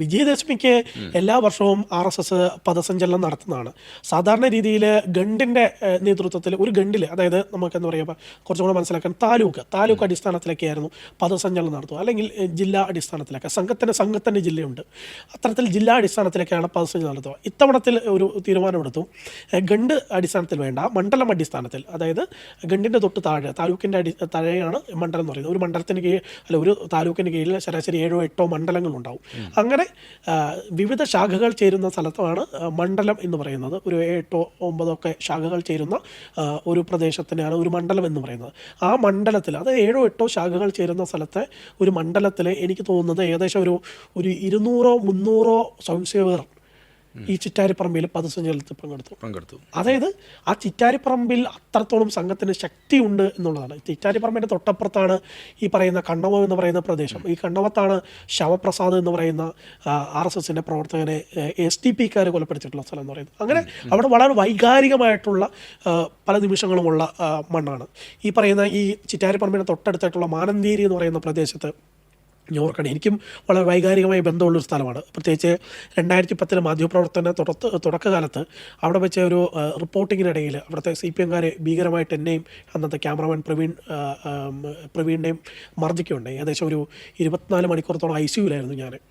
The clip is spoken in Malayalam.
വിജയദശമിക്ക് എല്ലാ വർഷവും ആർ എസ് എസ് പദസഞ്ചലനം നടത്തുന്നതാണ്. സാധാരണ രീതിയിൽ ഗണ്ടിന്റെ നേതൃത്വത്തിൽ ഒരു ഗണ്ടിൽ അതായത് നമുക്ക് എന്താ പറയുക കുറച്ചും കൂടെ മനസ്സിലാക്കാൻ താലൂക്ക് താലൂക്ക് അടിസ്ഥാനത്തിലൊക്കെയായിരുന്നു പദസഞ്ചലനം നടത്തുക. അല്ലെങ്കിൽ ജില്ലാ അടിസ്ഥാനത്തിലൊക്കെ സംഘത്തിന്റെ സംഘത്തിന്റെ ജില്ലയുണ്ട്. അത്തരത്തിൽ ജില്ലാ അടിസ്ഥാനത്തിലൊക്കെയാണ് പദസഞ്ചലനം നടത്തുക. ഇത്തവണത്തിൽ ഒരു തീരുമാനമെടുത്തു. ഗണ്ട് അടിസ്ഥാനത്തിൽ വേണ്ട മണ്ഡലം അടിസ്ഥാനത്തിൽ അതായത് ഗണ്ടിന്റെ തൊട്ട് താഴെ താലൂക്കിന്റെ അടി താഴെയാണ് മണ്ഡലം എന്ന് പറയുന്നത്. ഒരു മണ്ഡലത്തിന് കീഴിൽ അല്ല ഒരു താലൂക്കിന് കീഴിൽ ശരാശരി ഏഴോ എട്ടോ മണ്ഡലങ്ങളുണ്ടാവും. അങ്ങനെ ആ, വിവിധ ശാഖകൾ ചേരുന്ന സ്ഥലത്താണ് മണ്ഡലം എന്ന് പറയുന്നത്. ഒരു എട്ടോ ഒമ്പതോ ഒക്കെ ശാഖകൾ ചേരുന്ന ഒരു പ്രദേശത്തിനെയാണ് ഒരു മണ്ഡലം എന്ന് പറയുന്നത്. ആ മണ്ഡലത്തിൽ അത് ഏഴോ എട്ടോ ശാഖകൾ ചേരുന്ന സ്ഥലത്തെ ഒരു മണ്ഡലത്തിൽ എനിക്ക് തോന്നുന്നത് ഏകദേശം ഒരു ഒരു ഇരുന്നൂറോ മുന്നൂറോ സ്വയംസേവകർ ഈ ചിറ്റാരിപ്പറമ്പിൽ പദസഞ്ചലനത്തിൽ പങ്കെടുത്തു. പങ്കെടുത്തു. അതായത് ആ ചിറ്റാരിപ്പറമ്പിൽ അത്രത്തോളം സംഘത്തിന് ശക്തിയുണ്ട് എന്നുള്ളതാണ്. ചിറ്റാരിപ്പറമ്പിന്റെ തൊട്ടപ്പുറത്താണ് ഈ പറയുന്ന കണ്ണവം എന്ന് പറയുന്ന പ്രദേശം. ഈ കണ്ണവത്താണ് ശവപ്രസാദ് എന്ന് പറയുന്ന ആർ എസ് എസിന്റെ പ്രവർത്തകനെ എസ് ടി പിക്കാർ കൊലപ്പെടുത്തിയിട്ടുള്ള സ്ഥലം എന്ന് പറയുന്നത്. അങ്ങനെ അവിടെ വളരെ വൈകാരികമായിട്ടുള്ള പല നിമിഷങ്ങളുമുള്ള മണ്ണാണ്. ഈ പറയുന്ന ഈ ചിറ്റാരിപ്പറമ്പിന്റെ തൊട്ടടുത്തായിട്ടുള്ള മാനന്തേരി എന്ന് പറയുന്ന പ്രദേശത്ത് ഞാൻ ഓർക്കണം എനിക്കും വളരെ വൈകാരികമായി ബന്ധമുള്ളൊരു സ്ഥലമാണ്. പ്രത്യേകിച്ച് രണ്ടായിരത്തി പത്തിലെ മാധ്യമപ്രവർത്തന തുടക്ക തുടക്കകാലത്ത് അവിടെ വെച്ച ഒരു റിപ്പോർട്ടിങ്ങിനിടയിൽ അവിടുത്തെ സി പി എംകാരെ ഭീകരമായിട്ട് എന്നെയും അന്നത്തെ ക്യാമറമാൻ പ്രവീൺ പ്രവീണിന്റെയും മർദ്ദിക്കുകയുണ്ടായി. ഏകദേശം ഒരു ഇരുപത്തിനാല് മണിക്കൂറത്തോളം ഐ സിയുലായിരുന്നു ഞാൻ